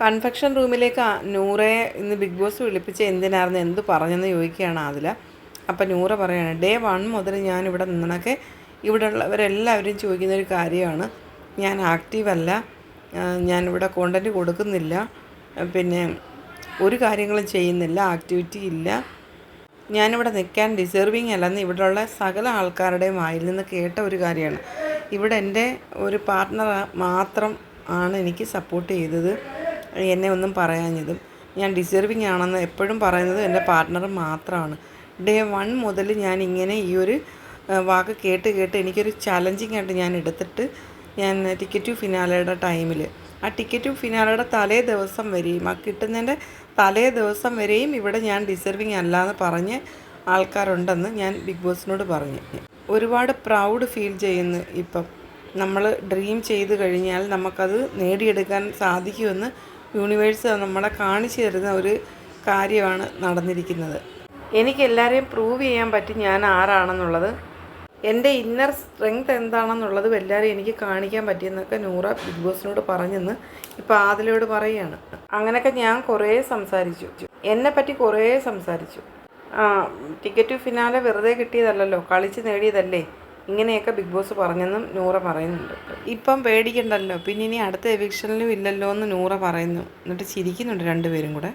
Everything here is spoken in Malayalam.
കൺഫെക്ഷൻ റൂമിലേക്ക് നൂറയെ ഇന്ന് ബിഗ് ബോസ് വിളിപ്പിച്ച് എന്തിനായിരുന്നു എന്ത് പറഞ്ഞെന്ന് ചോദിക്കുകയാണ് അതിൽ അപ്പം നൂറ പറയാണ് ഡേ വൺ മുതൽ ഞാൻ ഇവിടെ നിന്നൊക്കെ ഇവിടെ ഉള്ളവരെല്ലാവരും ചോദിക്കുന്ന ഒരു കാര്യമാണ്. ഞാൻ ആക്റ്റീവല്ല ഞാനിവിടെ കോണ്ടന്റ് കൊടുക്കുന്നില്ല പിന്നെ ഒരു കാര്യങ്ങളും ചെയ്യുന്നില്ല ആക്ടിവിറ്റി ഇല്ല. ഞാനിവിടെ നിൽക്കാൻ ഡിസേർവിങ് അല്ലെന്ന് ഇവിടെയുള്ള സകല ആൾക്കാരുടെയും വായിൽ നിന്ന് കേട്ട ഒരു കാര്യമാണ്. ഇവിടെ എന്റെ ഒരു പാർട്ട്ണർ മാത്രം ആണ് എനിക്ക് സപ്പോർട്ട് ചെയ്തത്. എന്നെ ഒന്നും പറയാഞ്ഞതും ഞാൻ ഡിസേർവിങ് ആണെന്ന് എപ്പോഴും പറയുന്നത് എന്റെ പാർട്ട്ണർ മാത്രമാണ് ഡേ വൺ മുതൽ ഞാൻ ഇങ്ങനെ ഈ ഒരു വാക്ക് കേട്ട് കേട്ട് എനിക്കൊരു ചലഞ്ചിങ് ആയിട്ട് ഞാൻ എടുത്തിട്ട് ഞാൻ ടിക്കറ്റ് ടു ഫിനാലയുടെ ടൈമിൽ ആ ടിക്കറ്റ് ടു ഫിനാലയുടെ തലേ ദിവസം വരെയും ആ കിട്ടുന്നതിന്റെ തലേ ദിവസം വരെയും ഇവിടെ ഞാൻ ഡിസേർവിങ് അല്ല എന്ന് പറഞ്ഞ് ആൾക്കാരുണ്ടെന്ന് ഞാൻ ബിഗ് ബോസിനോട് പറഞ്ഞു. ഒരുപാട് പ്രൗഡ് ഫീൽ ചെയ്യുന്നു ഇപ്പം. നമ്മൾ ഡ്രീം ചെയ്ത് കഴിഞ്ഞാൽ നമുക്കത് നേടിയെടുക്കാൻ സാധിക്കുമെന്ന് യൂണിവേഴ്സ് നമ്മളെ കാണിച്ചു തരുന്ന ഒരു കാര്യമാണ് നടന്നിരിക്കുന്നത്. എനിക്ക് എല്ലാവരെയും പ്രൂവ് ചെയ്യാൻ പറ്റി ഞാൻ ആരാണെന്നുള്ളത് എന്റെ ഇന്നർ സ്ട്രെങ്ത് എന്താണെന്നുള്ളതും എല്ലാവരും എനിക്ക് കാണിക്കാൻ പറ്റിയെന്നൊക്കെ നൂറ ബിഗ് ബോസിനോട് പറഞ്ഞെന്ന് ഇപ്പം ആദിലോട് പറയുകയാണ്. അങ്ങനെയൊക്കെ ഞാൻ കുറേ സംസാരിച്ചു. എന്നെ പറ്റി കുറേ സംസാരിച്ചു. ടിക്കറ്റ് ഫിനാലെ വെറുതെ കിട്ടിയതല്ലല്ലോ കളിച്ച് നേടിയതല്ലേ? ഇങ്ങനെയൊക്കെ ബിഗ് ബോസ് പറഞ്ഞെന്നും നൂറ പറയുന്നുണ്ട്. ഇപ്പം പേടിക്കണ്ടല്ലോ. പിന്നെ ഇനി അടുത്ത എവിക്ഷനിലും ഇല്ലല്ലോ എന്ന് നൂറ പറയുന്നു. എന്നിട്ട് ചിരിക്കുന്നുണ്ട് രണ്ടുപേരും കൂടെ.